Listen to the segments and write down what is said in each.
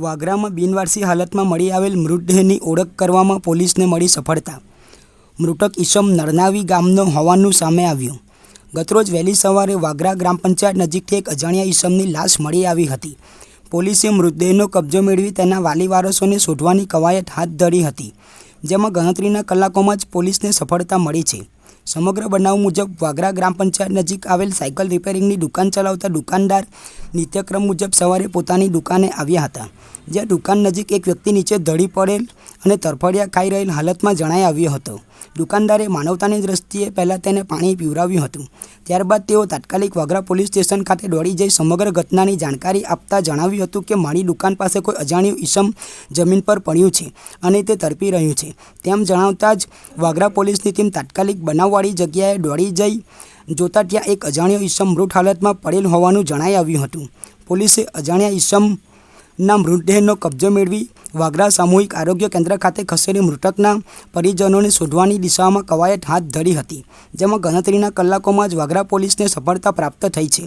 વાગરામાં બિનવારસી હાલતમાં મળી આવેલ મૃતદેહની ઓળખ કરવામાં પોલીસને મળી સફળતા. મૃતક ઈસમ નરનાવી ગામનો હોવાનું સામે આવ્યું. ગતરોજ વહેલી સવારે વાગરા ગ્રામ પંચાયત નજીકથી એક અજાણ્યા ઈસમની લાશ મળી આવી હતી. પોલીસે મૃતદેહનો કબજો મેળવી તેના વાલી વારસોને શોધવાની કવાયત હાથ ધરી હતી, જેમાં ગણતરીના કલાકોમાં જ પોલીસને સફળતા મળી છે. સમગ્ર બનાવ મુજબ, વાગરા ગ્રામ પંચાયત નજીક આવેલ સાયકલ રિપેરિંગની દુકાન ચલાવતા દુકાનદાર નિત્યક્રમ મુજબ સવારે પોતાની દુકાને આવ્યા હતા. જ્યાં દુકાન નજીક એક વ્યક્તિ નીચે ધડી પડેલ અને તરફડિયા ખાઈ રહેલ હાલતમાં જણાઈ આવ્યો હતો. દુકાનદારે માનવતાની દ્રષ્ટિએ પહેલાં તેને પાણી પીવડાવ્યું હતું. ત્યારબાદ તેઓ તાત્કાલિક વાગરા પોલીસ સ્ટેશન ખાતે દોડી જઈ સમગ્ર ઘટનાની જાણકારી આપતા જણાવ્યું હતું કે મારી દુકાન પાસે કોઈ અજાણ્યું ઈસમ જમીન પર પડ્યું છે અને તે તડપી રહ્યું છે. તેમ જણાવતા જ વાગરા પોલીસની ટીમ તાત્કાલિક બનાવવાળી જગ્યાએ દોડી જઈ જોતા ત્યાં એક અજાણ્યો ઈસમ મૃત હાલતમાં પડેલ હોવાનું જણાઈ આવ્યું હતું. પોલીસે અજાણ્યા ઈસમ ના મૃતદેહનો કબજો મેળવી વાગરા સામૂહિક આરોગ્ય કેન્દ્ર ખાતે ખસેડી મૃતકના પરિજનોને શોધવાની દિશામાં કવાયત હાથ ધરી હતી, જેમાં ગણતરીના કલાકોમાં જ વાગરા પોલીસને સફળતા પ્રાપ્ત થઈ છે.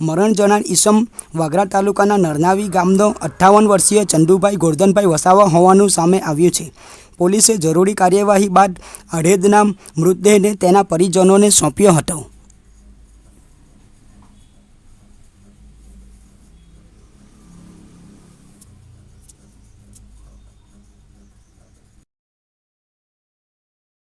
મરણ જનાર ઈસમ વાગરા તાલુકાના નરનાવી ગામનો અઠ્ઠાવન વર્ષીય ચંદુભાઈ ગોરધનભાઈ વસાવા હોવાનું સામે આવ્યું છે. પોલીસે જરૂરી કાર્યવાહી બાદ અઢેદના મૃતદેહને તેના પરિજનોને સોંપ્યો હતો.